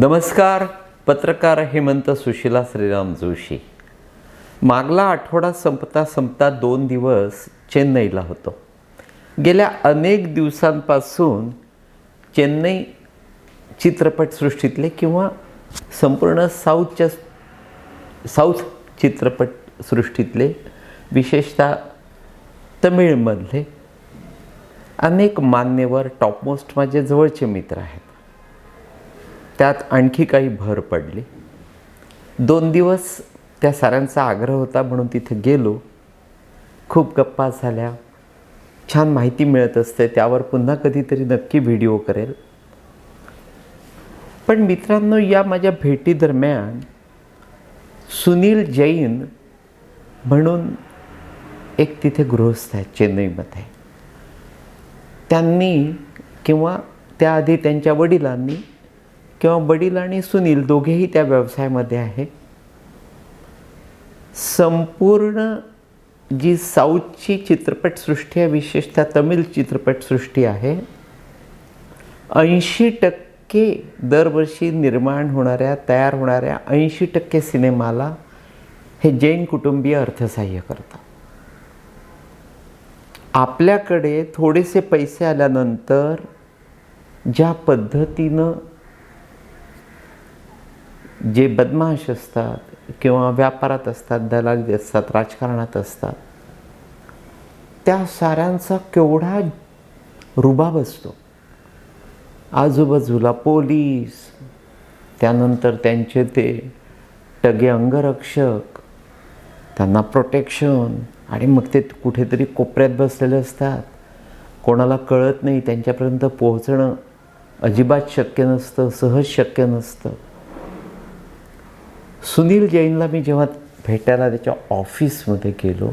नमस्कार पत्रकार हेमंत सुशिला श्रीराम जोशी. मागला आठवडा संपता संपता दोन दिवस चेन्नईला होतो. गेल्या अनेक दिवसांपासून चेन्नई चित्रपटसृष्टीतले किंवा संपूर्ण साऊथच्या साऊथ चित्रपटसृष्टीतले विशेषतः तमिळमधले अनेक मान्यवर टॉपमोस्ट माझे जवळचे मित्र आहेत. त्यात आणखी काही भर पडली. दोन दिवस त्या साऱ्यांचा आग्रह होता म्हणून तिथे गेलो. खूप गप्पा झाल्या. छान माहिती मिळत असते त्यावर पुन्हा कधीतरी नक्की व्हिडिओ करेल. पण मित्रांनो या माझ्या भेटीदरम्यान सुनील जैन म्हणून एक तिथे गृहस्थ आहेत चेन्नईमध्ये त्यांनी किंवा त्याआधी त्यांच्या वडिलांनी किंवा वडील आणि सुनील दोघेही त्या व्यवसायामध्ये आहे. संपूर्ण जी साऊथची चित्रपटसृष्टी आहे विशेषतः तमिळ चित्रपटसृष्टी आहे ऐंशी टक्के दरवर्षी निर्माण होणाऱ्या तयार होणाऱ्या ऐंशी टक्के सिनेमाला हे जैन कुटुंबीय अर्थसहाय्य करतात. आपल्याकडे थोडेसे पैसे आल्यानंतर ज्या पद्धतीनं जे बदमाश असतात किंवा व्यापारात असतात दलाली असतात राजकारणात असतात त्या साऱ्यांचा केवढा रुबाब असतो आजूबाजूला पोलीस त्यानंतर त्यांचे ते टगे अंगरक्षक त्यांना प्रोटेक्शन आणि मग ते कुठेतरी कोपऱ्यात बसलेले असतात. कोणाला कळत नाही त्यांच्यापर्यंत पोहोचणं अजिबात शक्य नसतं सहज शक्य नसतं. सुनील जैनला मी जेव्हा भेटायला त्याच्या ऑफिसमध्ये गेलो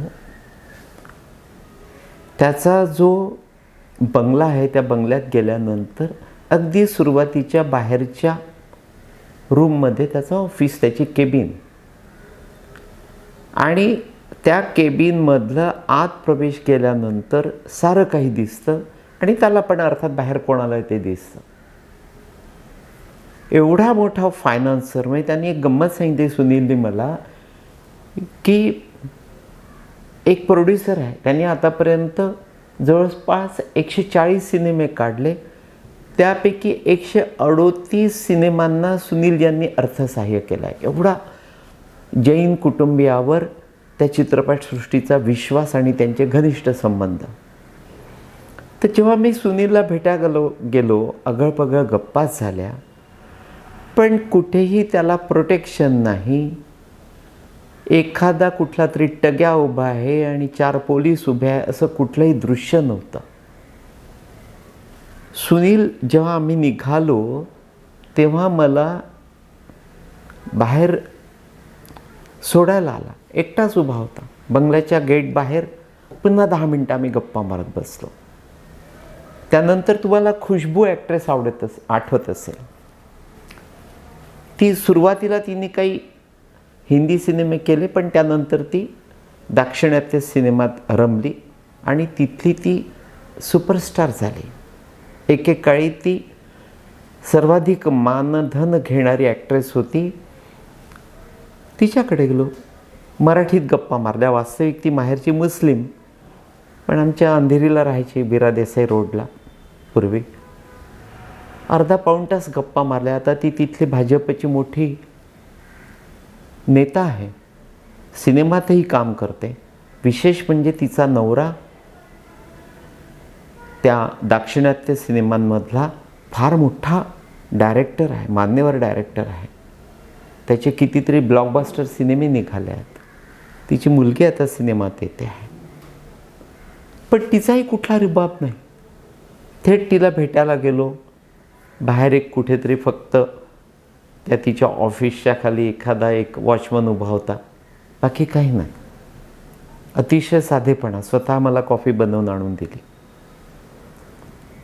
त्याचा जो बंगला आहे त्या बंगल्यात गेल्यानंतर अगदी सुरुवातीच्या बाहेरच्या रूममध्ये त्याचं ऑफिस त्याची केबिन. आणि त्या केबिनमधलं आत प्रवेश केल्यानंतर सारं काही दिसतं आणि त्याला पण अर्थात बाहेर कोणाला ते दिसतं. एवढा मोठा फायनान्सर म्हणजे त्यांनी एक गंमत सांगितली सुनीलने मला की एक प्रोड्युसर आहे. त्यांनी आतापर्यंत जवळपास एकशे चाळीस सिनेमे काढले. त्यापैकी एकशे अडोतीस सिनेमांना सुनील यांनी अर्थसहाय्य केलं आहे एवढा जैन कुटुंबियावर त्या चित्रपटसृष्टीचा विश्वास आणि त्यांचे घनिष्ठ संबंध. तर जेव्हा मी सुनीलला भेटा गेलो गेलो अगळपगळ गप्पाच झाल्या. पण कुठेही त्याला प्रोटेक्शन नाही. एखादा कुठला तरी टग्या उभा आहे आणि चार पोलीस उभे आहे असं कुठलंही दृश्य नव्हतं. सुनील जेव्हा आम्ही निघालो तेव्हा मला बाहेर सोडायला आला. एकटाच उभा होता. बंगल्याच्या गेट बाहेर पुन्हा दहा मिनटं आम्ही गप्पा मारत बसलो. त्यानंतर तुम्हाला खुशबू ॲक्ट्रेस आवडत अस आठवत असेल. ती सुरुवातीला तिने काही हिंदी सिनेमे केले पण त्यानंतर ती दाक्षिणात्य सिनेमात रमली आणि तिथली ती सुपरस्टार झाली. एकेकाळी ती सर्वाधिक मानधन घेणारी ॲक्ट्रेस होती. तिच्याकडे गेलो. मराठीत गप्पा मारल्या. वास्तविक ती माहेरची मुस्लिम. पण आमच्या अंधेरीला राहायची बिरा देसाई रोडला. पूर्वी अर्धा पाऊण तास गप्पा मारल्या. आता ती तिथली भाजपची मोठी नेता आहे. सिनेमातही काम करते. विशेष म्हणजे तिचा नवरा त्या दाक्षिणात्य सिनेमांमधला फार मोठा डायरेक्टर आहे मान्यवर डायरेक्टर आहे. त्याचे कितीतरी ब्लॉकबस्टर सिनेमे निघाले आहेत. तिची मुलगी आता सिनेमात येते आहे. पण तिचाही कुठला रिबाब नाही. थेट तिला भेटायला गेलो. बाहेर एक कुठेतरी फक्त त्या तिच्या ऑफिसच्या खाली एखादा एक वॉचमन उभा होता. बाकी काही नाही. अतिशय साधेपणा. स्वतः मला कॉफी बनवून आणून दिली.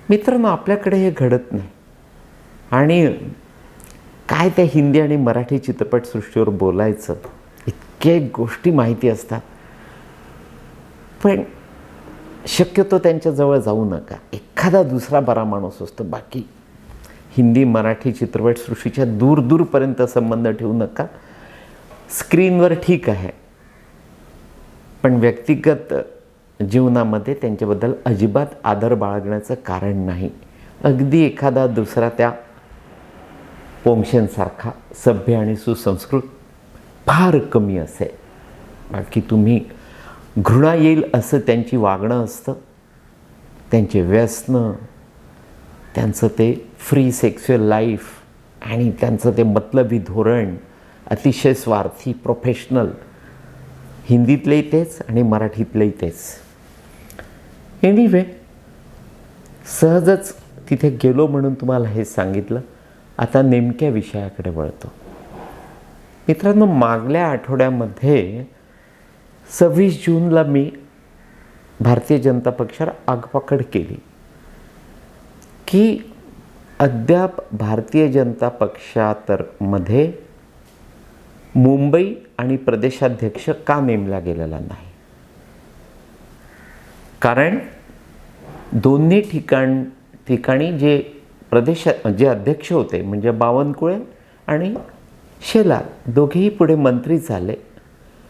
मित्रांनो आपल्याकडे हे घडत नाही. आणि काय त्या हिंदी आणि मराठी चित्रपटसृष्टीवर बोलायचं? इतके गोष्टी माहिती असतात. पण शक्यतो त्यांच्याजवळ जाऊ नका. एखादा दुसरा बरा माणूस असतो. बाकी हिंदी मराठी चित्रपटसृष्टीच्या दूर दूरपर्यंत संबंध ठेवू नका. स्क्रीनवर ठीक आहे. पण व्यक्तिगत जीवनामध्ये त्यांच्याबद्दल अजिबात आदर बाळगण्याचं कारण नाही. अगदी एखादा दुसरा त्या पोंगशेंसारखा सभ्य आणि सुसंस्कृत फार कमी असे बाकी तुम्ही घृणा येईल असं त्यांची वागणं असतं. त्यांचे व्यसनं त्यांचं ते फ्री सेक्स्युअल लाईफ आणि त्यांचं ते मतलबी धोरण अतिशय स्वार्थी प्रोफेशनल हिंदीतलेही तेच आणि मराठीतलेही तेच. एनिवे सहजच तिथे गेलो म्हणून तुम्हाला हे सांगितलं. आता नेमक्या विषयाकडे वळतो. मित्रांनो मागल्या आठवड्यामध्ये सव्वीस जूनला मी भारतीय जनता पक्षावर आगपाकड केली. की अद्याप भारतीय जनता पक्षातरमध्ये मुंबई आणि प्रदेशाध्यक्ष का नेमला गेलेला नाही? कारण दोन्ही ठिकाण ठिकाणी जे प्रदेश जे अध्यक्ष होते म्हणजे बावनकुळे आणि शेलार दोघेही पुढे मंत्री झाले.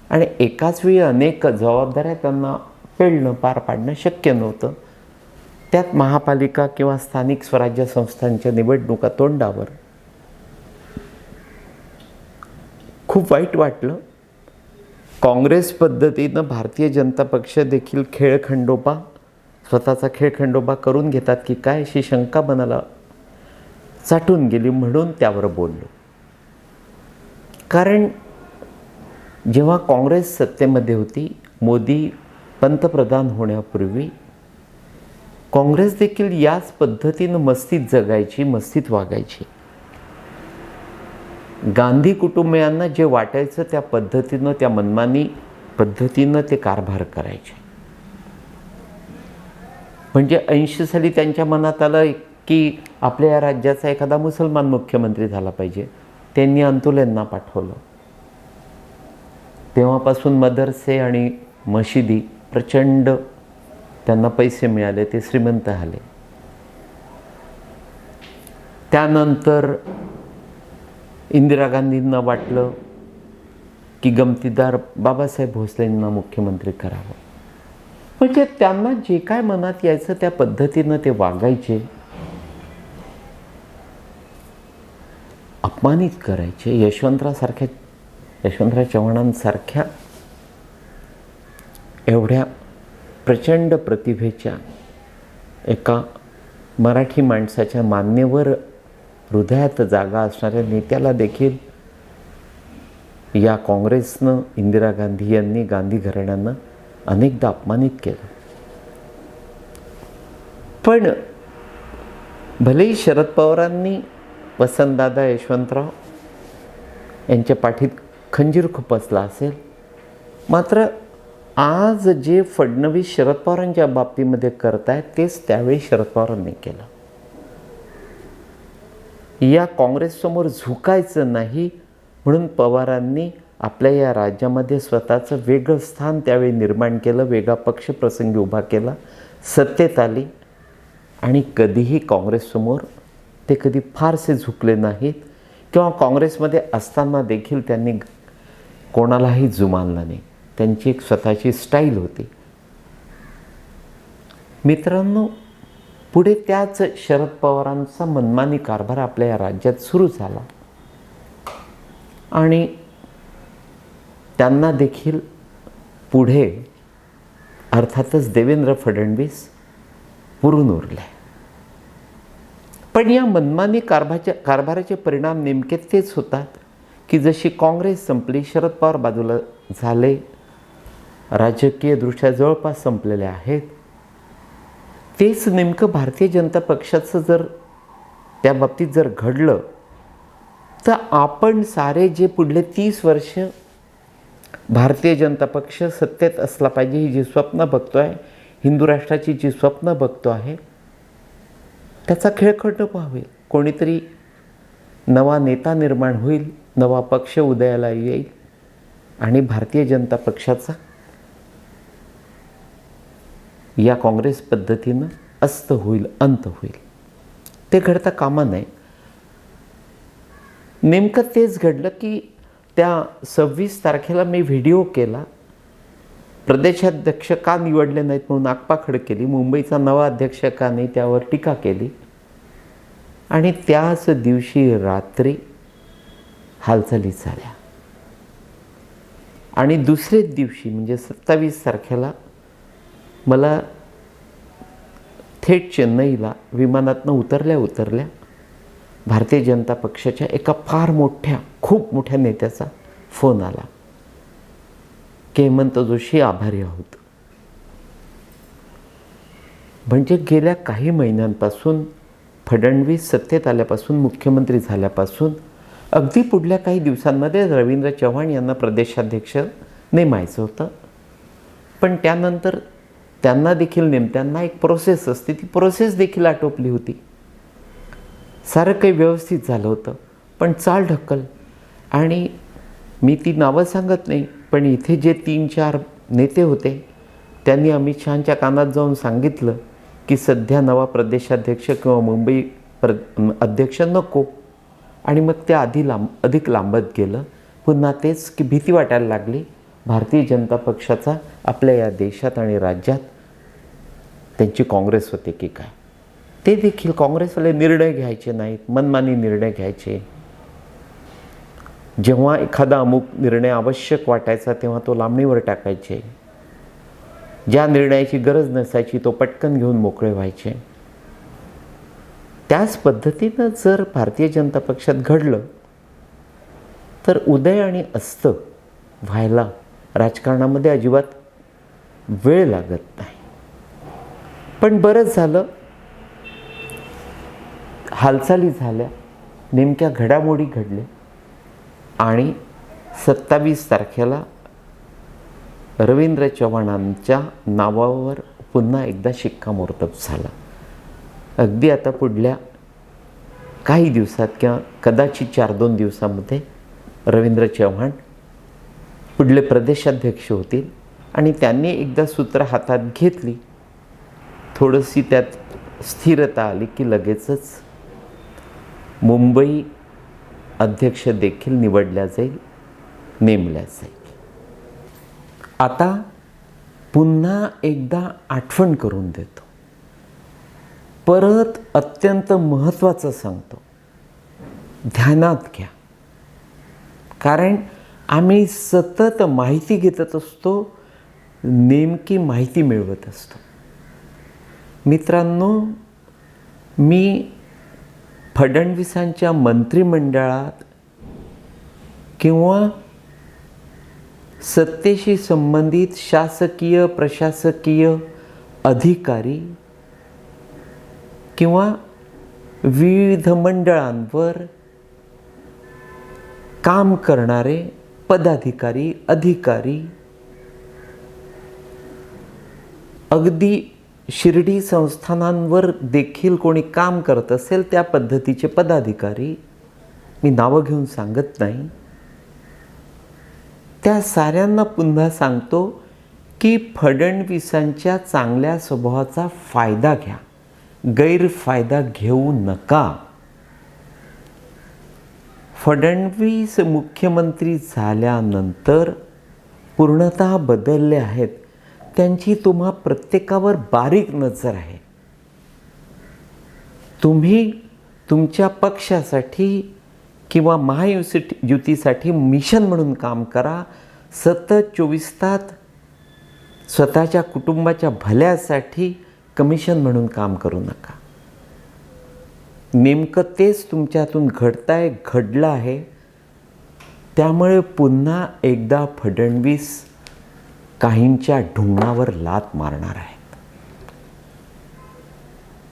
आणि एकाच वेळी अनेक जबाबदाऱ्या त्यांना पेलणं पार पाडणं शक्य नव्हतं. त्यात महापालिका किंवा स्थानिक स्वराज्य संस्थांच्या निवडणुका तोंडावर खूप वाईट वाटलं. काँग्रेस पद्धतीनं भारतीय जनता पक्ष देखील खेळखंडोबा स्वतःचा खेळखंडोबा करून घेतात की काय अशी शंका मनाला चाटून गेली म्हणून त्यावर बोललो. कारण जेव्हा काँग्रेस सत्तेमध्ये होती मोदी पंतप्रधान होण्यापूर्वी काँग्रेस देखील याच पद्धतीनं मस्तीत जगायची मस्तीत वागायची. गांधी कुटुंबियांना जे वाटायचं त्या पद्धतीनं त्या मनमानी पद्धतीनं ते कारभार करायचे. म्हणजे ऐंशी साली त्यांच्या मनात आलं की आपल्या या राज्याचा एखादा मुसलमान मुख्यमंत्री झाला पाहिजे. त्यांनी अंतुलेंना पाठवलं. तेव्हापासून मदरसे आणि मशिदी प्रचंड त्यांना पैसे मिळाले ते श्रीमंत झाले. त्यानंतर इंदिरा गांधींना वाटलं की गमतीदार बाबासाहेब भोसलेंना मुख्यमंत्री करावं. म्हणजे त्यांना जे काय मनात यायचं त्या पद्धतीनं ते वागायचे अपमानित करायचे. यशवंतरासारख्या यशवंतराव चव्हाणांसारख्या एवढ्या प्रचंड प्रतिभेच्या एका मराठी माणसाच्या मान्यवर हृदयात जागा असणाऱ्या नेत्याला देखील या काँग्रेसनं इंदिरा गांधी यांनी गांधी घराण्यानं अनेकदा अपमानित केलं. पण भलेही शरद पवारांनी वसंतदादा यशवंतराव यांच्या पाठीत खंजीर खुपसला असेल मात्र आज जे फडणवीस शरद पवारांच्या बाबतीमध्ये करतायत तेच त्यावेळी शरद पवारांनी केलं. या काँग्रेससमोर झुकायचं नाही म्हणून पवारांनी आपल्या या राज्यामध्ये स्वतःचं वेगळं स्थान त्यावेळी निर्माण केलं वेगळा पक्ष प्रसंगी उभा केला सत्तेत आली आणि कधीही काँग्रेससमोर ते कधी फारसे झुकले नाहीत किंवा काँग्रेसमध्ये असताना देखील त्यांनी कोणालाही जुमानलं नाही. त्यांची एक स्वतःची स्टाईल होती. मित्रांनो पुढे त्याच शरद पवारांचा मनमानी कारभार आपल्या या राज्यात सुरू झाला. आणि त्यांना देखील पुढे अर्थातच देवेंद्र फडणवीस पुरून उरले. पण या मनमानी कारभाच्या कारभाराचे परिणाम नेमके तेच होतात की जशी काँग्रेस संपली शरद पवार बाजूला झाले राजकीयदृष्ट्या जवळपास संपलेले आहेत. तेच नेमकं भारतीय जनता पक्षाचं जर त्या बाबतीत जर घडलं तर आपण सारे जे पुढले तीस वर्ष भारतीय जनता पक्ष सत्तेत असला पाहिजे ही जी स्वप्न बघतो आहे हिंदू राष्ट्राची जी स्वप्न बघतो आहे त्याचा खेळखंडोबा होईल कोणीतरी नवा नेता निर्माण होईल नवा पक्ष उदयाला येईल आणि भारतीय जनता पक्षाचा या काँग्रेस पद्धतीनं अस्त होईल अंत होईल. ते घडता कामा नये. नेमकं तेच घडलं की त्या सव्वीस तारखेला मी व्हिडिओ केला. प्रदेशाध्यक्ष का निवडले नाहीत म्हणून आगपाखड केली. मुंबईचा नवा अध्यक्ष का नाही त्यावर टीका केली. आणि त्याच दिवशी रात्री हालचाली झाल्या. आणि दुसरेच दिवशी म्हणजे सत्तावीस तारखेला मला थेट चेन्नईला विमानातनं उतरल्या उतरल्या भारतीय जनता पक्षाच्या एका फार मोठ्या खूप मोठ्या नेत्याचा फोन आला. की हेमंत जोशी आभारी आहोत. म्हणजे गेल्या काही महिन्यांपासून फडणवीस सत्तेत आल्यापासून मुख्यमंत्री झाल्यापासून अगदी पुढल्या काही दिवसांमध्ये रवींद्र चव्हाण यांना प्रदेशाध्यक्ष नेमायचं होतं. पण त्यानंतर त्यांना देखील नेमत्यांना एक प्रोसेस असते. ती प्रोसेस देखील आटोपली होती. सारं काही व्यवस्थित झालं होतं. पण चाल ढकल. आणि मी ती नावं सांगत नाही पण इथे जे तीन चार नेते होते त्यांनी अमित शहांच्या कानात जाऊन सांगितलं की सध्या नवा प्रदेशाध्यक्ष किंवा मुंबई प्र अध्यक्ष नको. आणि मग ते आधी लांब अधिक लांबत गेलं. पुन्हा तेच की भीती वाटायला लागली. भारतीय जनता पक्षाचा आपल्या या देशात आणि राज्यात त्यांची काँग्रेस होते की काय? ते देखील काँग्रेसवाले निर्णय घ्यायचे नाहीत मनमानी निर्णय घ्यायचे. जेव्हा एखादा अमुक निर्णय आवश्यक वाटायचा तेव्हा तो लांबणीवर टाकायचे. ज्या निर्णयाची गरज नसायची तो पटकन घेऊन मोकळे व्हायचे. त्याच पद्धतीनं जर भारतीय जनता पक्षात घडलं तर उदय आणि अस्त व्हायला राजकारणामध्ये अजिबात वेळ लागत नाही. पण बरंच झालं. हालचाली झाल्या. नेमक्या घडामोडी घडल्या. आणि सत्तावीस तारखेला रवींद्र चव्हाणांच्या नावावर पुन्हा एकदा शिक्कामोर्तब झाला. अगदी आता पुढल्या काही दिवसात किंवा कदाचित चार दोन दिवसामध्ये रवींद्र चव्हाण पुढले प्रदेशाध्यक्ष होतील. आणि त्यांनी एकदा सूत्र हातात घेतली. थोडीशी त्यात स्थिरता आली की लगेचच मुंबई अध्यक्ष देखील निवडल्या जाईल नेमल्या जाईल. आता पुन्हा एकदा आठवण करून देतो. परत अत्यंत महत्त्वाचं सांगतो. ध्यानात घ्या. कारण आम्ही सतत माहिती घेतच असतो नेमकी माहिती मिळवत असतो. मित्रांनो मी फडणवीसांच्या मंत्रिमंडळात किंवा सत्तेशी संबंधित शासकीय प्रशासकीय अधिकारी किंवा विविध मंडळांवर काम करणारे पदाधिकारी अधिकारी अगदी शिर्डी संस्थानांवर देखील कोणी काम करत असेल त्या पद्धतीचे पदाधिकारी मी नावं घेऊन सांगत नाही. त्या साऱ्यांना पुन्हा सांगतो की फडणवीसांच्या चांगल्या स्वभावाचा फायदा घ्या. गैरफायदा घेऊ नका. फडणवीस मुख्यमंत्री झाल्यानंतर पूर्णतः बदलले आहेत. त्यांची तुम्हा प्रत्येकावर बारीक नजर आहे. तुम्ही तुमच्या पक्षासाठी किंवा महायुसिटी युतीसाठी मिशन म्हणून काम करा. सतत चोवीस तास स्वतःच्या कुटुंबाच्या भल्यासाठी कमिशन म्हणून काम करू नका. नेमकं तेच तुमच्यातून घडताय घडलं आहे. त्यामुळे पुन्हा एकदा फडणवीस काहींच्या ढुंगणावर लात मारणार आहेत.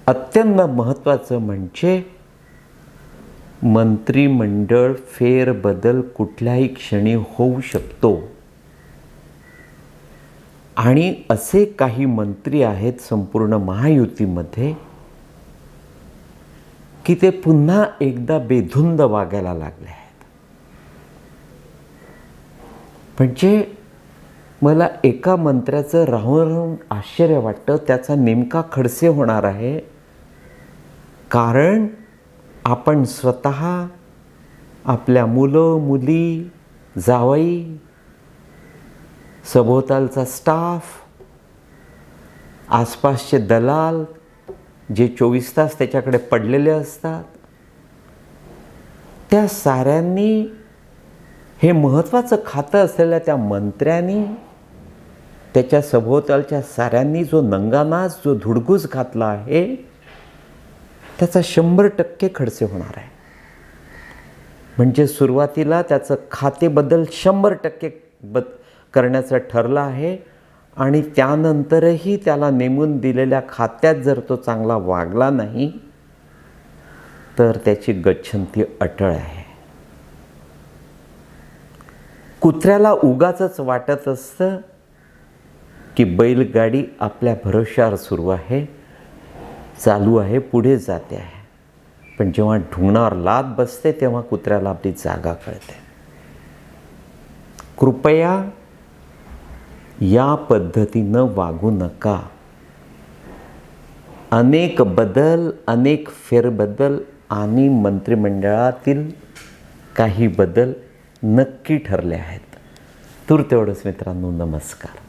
अत्यंत महत्त्वाचं म्हणजे मंत्रिमंडळ फेरबदल कुठल्याही क्षणी होऊ शकतो. आणि असे काही मंत्री आहेत संपूर्ण महायुतीमध्ये की ते पुन्हा एकदा बेधुंद वागायला लागले आहेत. म्हणजे मला एका मंत्र्याचं राहून राहून आश्चर्य वाटतं त्याचा नेमका खडसे होणार आहे. कारण आपण स्वतः आपल्या मुलं मुली जावई सभोवतालचा स्टाफ आसपासचे दलाल जे चोवीस तास त्याच्याकडे पडलेले असतात त्या साऱ्यांनी हे महत्त्वाचं खातं असलेल्या त्या मंत्र्यांनी त्याच्या सभोवतालच्या साऱ्यांनी जो नंगानाच जो धुडगूस घातला आहे त्याचा शंभर टक्के खडसे होणार आहे. म्हणजे सुरुवातीला त्याचं खातेबद्दल शंभर टक्के बद करण्याचं ठरलं आहे. आणि त्यानंतरही त्याला नेमून दिलेल्या खात्यात जर तो चांगला वागला नाही तर त्याची गच्छंती अटळ आहे. कुत्र्याला उगाच वाटत असतं की बैलगाडी आपल्या भरोश्यावर सुरू आहे चालू आहे पुढे जाते आहे. पण जेव्हा ढुंगणावर लाद बसते तेव्हा कुत्र्याला आपली जागा कळते. कृपया या पद्धतीनं वागू नका. अनेक बदल अनेक फेरबदल आणि मंत्रिमंडळातील काही बदल नक्की ठरले आहेत. तूर तेवढंच मित्रांनो नमस्कार.